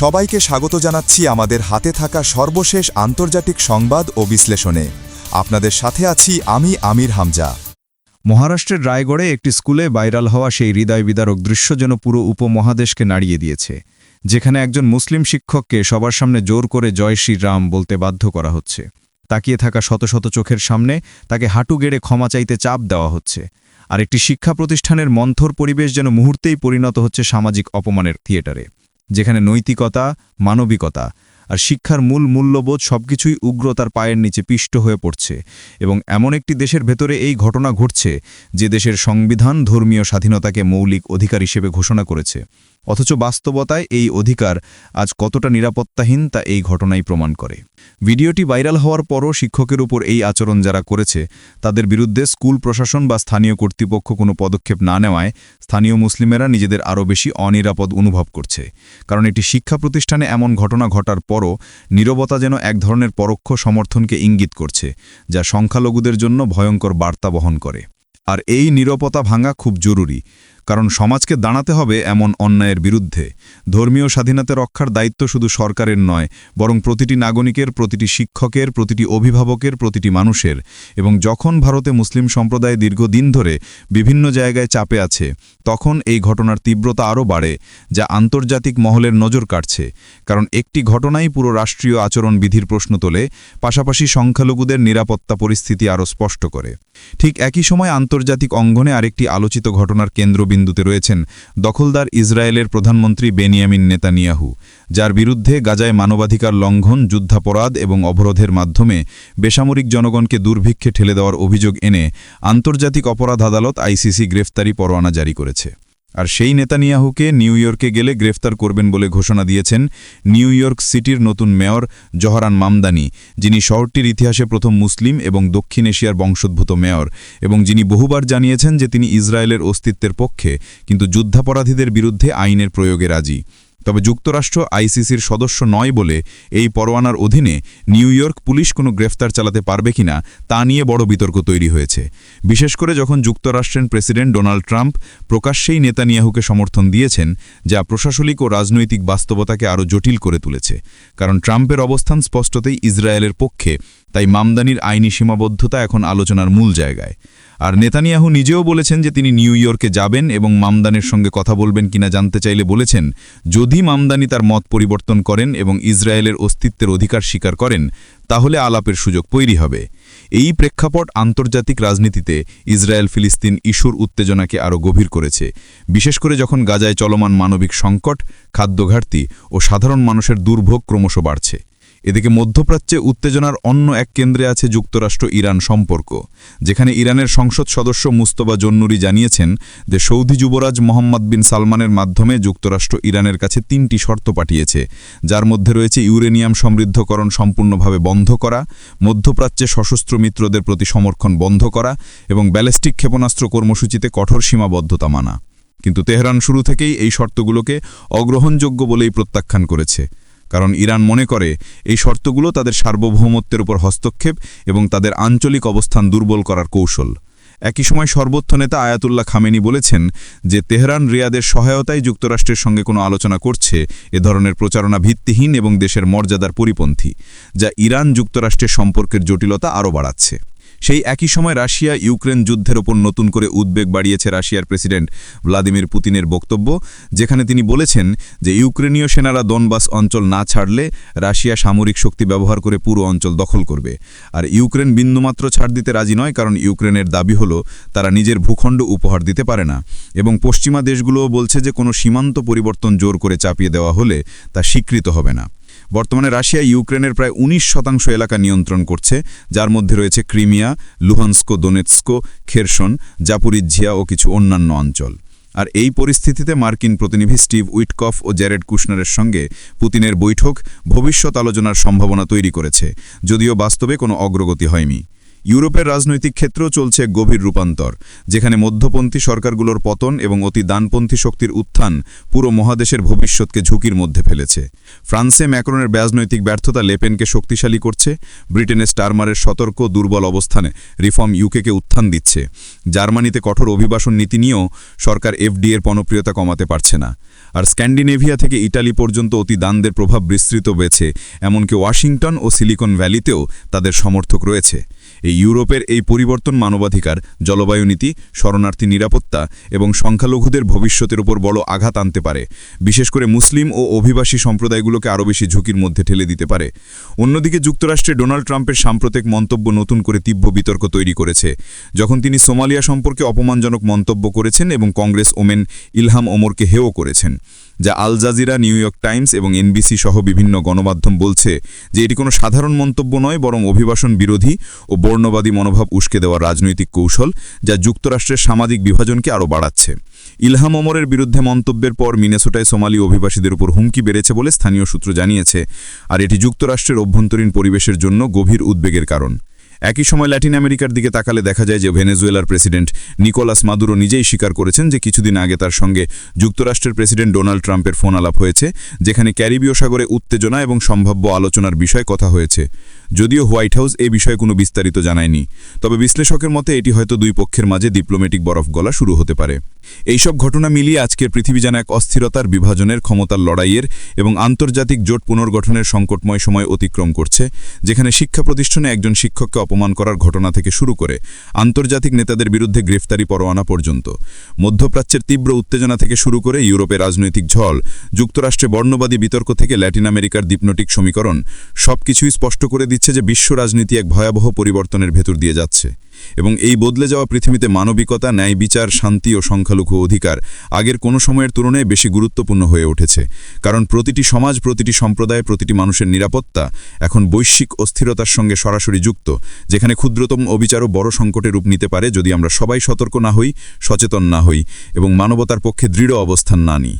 সবাইকে স্বাগত জানাচ্ছি আমাদের হাতে থাকা সর্বশেষ আন্তর্জাতিক সংবাদ ও বিশ্লেষণে। আপনাদের সাথে আছি আমি আমির হামজা। মহারাষ্ট্রের রায়গড়ে একটি স্কুলে ভাইরাল হওয়া সেই হৃদয় বিদারক দৃশ্য যেন পুরো উপমহাদেশকে নাড়িয়ে দিয়েছে, যেখানে একজন মুসলিম শিক্ষককে সবার সামনে জোর করে জয় শ্রীরাম বলতে বাধ্য করা হচ্ছে। তাকিয়ে থাকা শত শত চোখের সামনে তাকে হাঁটু গেড়ে ক্ষমা চাইতে চাপ দেওয়া হচ্ছে, আর একটি শিক্ষা প্রতিষ্ঠানের মন্থর পরিবেশ যেন মুহূর্তেই পরিণত হচ্ছে সামাজিক অপমানের থিয়েটারে। যেখানে নৈতিকতা, মানবিকতা আর শিক্ষার মূল মূল্যবোধ সবকিছুই উগ্রতার পায়ের নিচে পিষ্ট হয়ে পড়ছে এবং এমন একটি দেশের ভেতরে এই ঘটনা ঘটছে যে দেশের সংবিধান ধর্মীয় স্বাধীনতাকে মৌলিক অধিকার হিসেবে ঘোষণা করেছে। অথচ বাস্তবতায় এই অধিকার আজ কতটা নিরাপত্তাহীন তা এই ঘটনাই প্রমাণ করে। ভিডিওটি ভাইরাল হওয়ার পরও শিক্ষকের উপর এই আচরণ যারা করেছে, তাদের বিরুদ্ধে স্কুল প্রশাসন বা স্থানীয় কর্তৃপক্ষ কোনো পদক্ষেপ না নেওয়ায় স্থানীয় মুসলিমেরা নিজেদের আরও বেশি অনিরাপদ অনুভব করছে। কারণ এটি শিক্ষা প্রতিষ্ঠানে এমন ঘটনা ঘটার পরও নীরবতা যেন এক ধরনের পরোক্ষ সমর্থনকে ইঙ্গিত করছে, যা সংখ্যালঘুদের জন্য ভয়ঙ্কর বার্তা বহন করে। আর এই নিরপতা ভাঙা খুব জরুরি। কারণ সমাজকে দাঁড়াতে হবে এমন অন্যায়ের বিরুদ্ধে। ধর্মীয় স্বাধীনতা রক্ষার দায়িত্ব শুধু সরকারের নয়, বরং প্রতিটি নাগরিকের, প্রতিটি শিক্ষকের, প্রতিটি অভিভাবকের, প্রতিটি মানুষের। এবং যখন ভারতে মুসলিম সম্প্রদায় দীর্ঘদিন ধরে বিভিন্ন জায়গায় চাপে আছে, তখন এই ঘটনার তীব্রতা আরও বাড়ে, যা আন্তর্জাতিক মহলের নজর কাটছে কারণ একটি ঘটনাই পুরো রাষ্ট্রীয় আচরণ বিধির প্রশ্ন তোলে, পাশাপাশি সংখ্যালঘুদের নিরাপত্তা পরিস্থিতি আরও স্পষ্ট করে। ঠিক একই সময় আন্তর্জাতিক অঙ্গনে আরেকটি আলোচিত ঘটনার কেন্দ্রবিন্দুতে রয়েছেন দখলদার ইসরায়েলের প্রধানমন্ত্রী বেনিয়ামিন নেতানিয়াহু, যার বিরুদ্ধে গাজায় মানবাধিকার লঙ্ঘন, যুদ্ধাপরাধ এবং অবরোধের মাধ্যমে বেসামরিক জনগণকে দুর্ভিক্ষে ঠেলে দেওয়ার অভিযোগ এনে আন্তর্জাতিক অপরাধ আদালত আইসিসি গ্রেফতারি পরোয়ানা জারি করেছে। আর সেই নেতানিয়াহুকে নিউ ইয়র্কে গেলে গ্রেফতার করবেন বলে ঘোষণা দিয়েছেন নিউ ইয়র্ক সিটির নতুন মেয়র জহরান মামদানি, যিনি শহরটির ইতিহাসে প্রথম মুসলিম এবং দক্ষিণ এশিয়ার বংশোদ্ভূত মেয়র এবং যিনি বহুবার জানিয়েছেন যে তিনি ইসরায়েলের অস্তিত্বের পক্ষে, কিন্তু যুদ্ধাপরাধীদের বিরুদ্ধে আইনের প্রয়োগে রাজি। তবে যুক্তরাষ্ট্র আইসিসির সদস্য নয় বলে এই পরোয়ানার অধীনে নিউ ইয়র্ক পুলিশ কোনো গ্রেফতার চালাতে পারবে কিনা তা নিয়ে বড় বিতর্ক তৈরি হয়েছে। বিশেষ করে যখন যুক্তরাষ্ট্রের প্রেসিডেন্ট ডোনাল্ড ট্রাম্প প্রকাশ্যেই নেতানিয়াহুকে সমর্থন দিয়েছেন, যা প্রশাসনিক ও রাজনৈতিক বাস্তবতাকে আরও জটিল করে তুলেছে। কারণ ট্রাম্পের অবস্থান স্পষ্টতেই ইসরায়েলের পক্ষে, তাই মামদানির আইনি সীমাবদ্ধতা এখন আলোচনার মূল জায়গায়। আর নেতানিয়াহু নিজেও বলেছেন যে তিনি নিউ ইয়র্কে যাবেন এবং মামদানের সঙ্গে কথা বলবেন কিনা জানতে চাইলে বলেছেন, যদি মামদানি তার মত পরিবর্তন করেন এবং ইসরায়েলের অস্তিত্বের অধিকার স্বীকার করেন, তাহলে আলাপের সুযোগ তৈরি হবে। এই প্রেক্ষাপট আন্তর্জাতিক রাজনীতিতে ইসরায়েল ফিলিস্তিন ইস্যুর উত্তেজনাকে আরও গভীর করেছে। বিশেষ করে যখন গাজায় চলমান মানবিক সংকট, খাদ্যঘাটতি ও সাধারণ মানুষের দুর্ভোগ ক্রমশ বাড়ছে। এদিকে মধ্যপ্রাচ্যে উত্তেজনার অন্য এক কেন্দ্রে আছে যুক্তরাষ্ট্র ইরান সম্পর্ক, যেখানে ইরানের সংসদ সদস্য মুস্তবা জন্নুরি জানিয়েছেন যে সৌদি যুবরাজ মোহাম্মদ বিন সালমানের মাধ্যমে যুক্তরাষ্ট্র ইরানের কাছে তিনটি শর্ত পাঠিয়েছে, যার মধ্যে রয়েছে ইউরেনিয়াম সমৃদ্ধকরণ সম্পূর্ণভাবে বন্ধ করা, মধ্যপ্রাচ্যে সশস্ত্র মিত্রদের প্রতি সমর্থন বন্ধ করা এবং ব্যালিস্টিক ক্ষেপণাস্ত্র কর্মসূচিতে কঠোর সীমাবদ্ধতা মানা। কিন্তু তেহরান শুরু থেকেই এই শর্তগুলোকে অগ্রহণযোগ্য বলেই প্রত্যাখ্যান করেছে। কারণ ইরান মনে করে এই শর্তগুলো তাদের সার্বভৌমত্বের উপর হস্তক্ষেপ এবং তাদের আঞ্চলিক অবস্থান দুর্বল করার কৌশল। একই সময় সর্বোচ্চ নেতা আয়াতুল্লাহ খামেনি বলেছেন যে তেহরান রিয়াদের সহায়তায় যুক্তরাষ্ট্রের সঙ্গে কোনো আলোচনা করছে এ ধরনের প্রচারণা ভিত্তিহীন এবং দেশের মর্যাদার পরিপন্থী, যা ইরান যুক্তরাষ্ট্রের সম্পর্কের জটিলতা আরও বাড়াচ্ছে। সেই একই সময় রাশিয়া ইউক্রেন যুদ্ধের ওপর নতুন করে উদ্বেগ বাড়িয়েছে রাশিয়ার প্রেসিডেন্ট ভ্লাদিমির পুতিনের বক্তব্য, যেখানে তিনি বলেছেন যে ইউক্রেনীয় সেনারা দনবাস অঞ্চল না ছাড়লে রাশিয়া সামরিক শক্তি ব্যবহার করে পুরো অঞ্চল দখল করবে। আর ইউক্রেন বিন্দুমাত্র ছাড় দিতে রাজি নয়, কারণ ইউক্রেনের দাবি হলো তারা নিজের ভূখণ্ড উপহার দিতে পারে না। এবং পশ্চিমা দেশগুলোও বলছে যে কোনো সীমান্ত পরিবর্তন জোর করে চাপিয়ে দেওয়া হলে তা স্বীকৃত হবে না। বর্তমানে রাশিয়া ইউক্রেনের প্রায় ১৯ শতাংশ এলাকা নিয়ন্ত্রণ করছে, যার মধ্যে রয়েছে ক্রিমিয়া, লুহানস্কো, দোনেৎস্কো, খেরসন জাপুরিজিয়া ও কিছু অন্যান্য অঞ্চল। আর এই পরিস্থিতিতে মার্কিন প্রতিনিধি স্টিভ উইটকফ ও জ্যারেড কুশনারের সঙ্গে পুতিনের বৈঠক ভবিষ্যৎ আলোচনার সম্ভাবনা তৈরি করেছে, যদিও বাস্তবে কোনো অগ্রগতি হয়নি। ইউরোপের রাজনৈতিক ক্ষেত্রেও চলছে গভীর রূপান্তর, যেখানে মধ্যপন্থী সরকারগুলোর পতন এবং অতি দানপন্থী শক্তির উত্থান পুরো মহাদেশের ভবিষ্যৎকে ঝুঁকির মধ্যে ফেলেছে। ফ্রান্সে ম্যাক্রনের রাজনৈতিক ব্যর্থতা লেপেনকে শক্তিশালী করছে ব্রিটেনে স্টারমারের সতর্ক দুর্বল অবস্থানে রিফর্ম ইউকেকে উত্থান দিচ্ছে। জার্মানিতে কঠোর অভিবাসন নীতি নিয়েও সরকার এফডি এর পণপ্রিয়তা কমাতে পারছে না। আর স্ক্যান্ডিনেভিয়া থেকে ইটালি পর্যন্ত অতি দানদের প্রভাব বিস্তৃত হয়েছে, এমনকি ওয়াশিংটন ও সিলিকন ভ্যালিতেও তাদের সমর্থক রয়েছে। এই ইউরোপের এই পরিবর্তন মানবাধিকার, জলবায়ু নীতি, শরণার্থী নিরাপত্তা এবং সংখ্যালঘুদের ভবিষ্যতের উপর বড় আঘাত আনতে পারে। বিশেষ করে মুসলিম ও অভিবাসী সম্প্রদায়গুলোকে আরও বেশি ঝুঁকির মধ্যে ঠেলে দিতে পারে। অন্যদিকে যুক্তরাষ্ট্রে ডোনাল্ড ট্রাম্পের সাম্প্রতিক মন্তব্য নতুন করে তীব্র বিতর্ক তৈরি করেছে। যখন তিনি সোমালিয়া সম্পর্কে অপমানজনক মন্তব্য করেছেন এবং কংগ্রেস ওমেন ইলহাম ওমরকে হেও করেছেন। যা Al Jazeera, New York Times এবং এনবিসি সহ বিভিন্ন গণমাধ্যম বলছে যে এটি কোনো সাধারণ মন্তব্য নয়, বরং অভিবাসন বিরোধী ও বর্ণবাদী মনোভাব উস্কে দেওয়া রাজনৈতিক কৌশল যা যুক্তরাষ্ট্রের সামাজিক বিভাজনকে আরও বাড়াচ্ছে। ইলহাম ওমরের বিরুদ্ধে মন্তব্যের পর মিনেসোটায় সোমালি অভিবাসীদের উপর হুমকি বেড়েছে বলে স্থানীয় সূত্র জানিয়েছে, আর এটি যুক্তরাষ্ট্রের অভ্যন্তরীণ পরিবেশের জন্য গভীর উদ্বেগের কারণ। একই সময় ল্যাটিন আমেরিকার দিকে তাকালে দেখা যায় যে ভেনেজুয়েলার প্রেসিডেন্ট নিকোলাস মাদুরো নিজেই স্বীকার করেছেন যে কিছুদিন আগে তার সঙ্গে যুক্তরাষ্ট্রের প্রেসিডেন্ট ডোনাল্ড ট্রাম্পের ফোন আলাপ হয়েছে, যেখানে ক্যারিবীয় সাগরে উত্তেজনা এবং সম্ভাব্য আলোচনার বিষয় কথা হয়েছে। যদিও হোয়াইট হাউস এ বিষয়ে কোনো বিস্তারিত জানায়নি, তবে বিশ্লেষকের মতে এটি হয়তো দুই পক্ষের মাঝে ডিপ্লোম্যাটিক বরফ গলা শুরু হতে পারে। এইসব ঘটনা মিলিয়ে আজকের পৃথিবী যেন এক অস্থিরতার বিভাজনের ক্ষমতার লড়াইয়ের এবং আন্তর্জাতিক জোট পুনর্গঠনের সংকটময় সময় অতিক্রম করছে, যেখানে শিক্ষা প্রতিষ্ঠানে একজন শিক্ষককে অপমান করার ঘটনা থেকে শুরু করে আন্তর্জাতিক নেতাদের বিরুদ্ধে গ্রেফতারি পরোয়ানা পর্যন্ত। মধ্যপ্রাচ্যের তীব্র উত্তেজনা থেকে শুরু করে ইউরোপের রাজনৈতিক ঝল যুক্তরাষ্ট্রে বর্ণবাদী বিতর্ক থেকে ল্যাটিন আমেরিকার দ্বীপনটিক সমীকরণ সবকিছুই স্পষ্ট করে দিচ্ছে যে বিশ্ব রাজনীতি এক ভয়াবহ পরিবর্তনের ভেতর দিয়ে যাচ্ছে এবং এই বদলে যাওয়া পৃথিবীতে মানবিকতা, ন্যায় বিচার, শান্তি ও সংখ্যালঘু অধিকার আগের কোনো সময়ের তুলনায় বেশি গুরুত্বপূর্ণ হয়ে উঠেছে। কারণ প্রতিটি সমাজ, প্রতিটি সম্প্রদায়, প্রতিটি মানুষের নিরাপত্তা এখন বৈশ্বিক অস্থিরতার সঙ্গে সরাসরি যুক্ত, যেখানে ক্ষুদ্রতম অবিচারও বড় সংকটে রূপ নিতে পারে যদি আমরা সবাই সতর্ক না হই, সচেতন না হই এবং মানবতার পক্ষে দৃঢ় অবস্থান না নিই।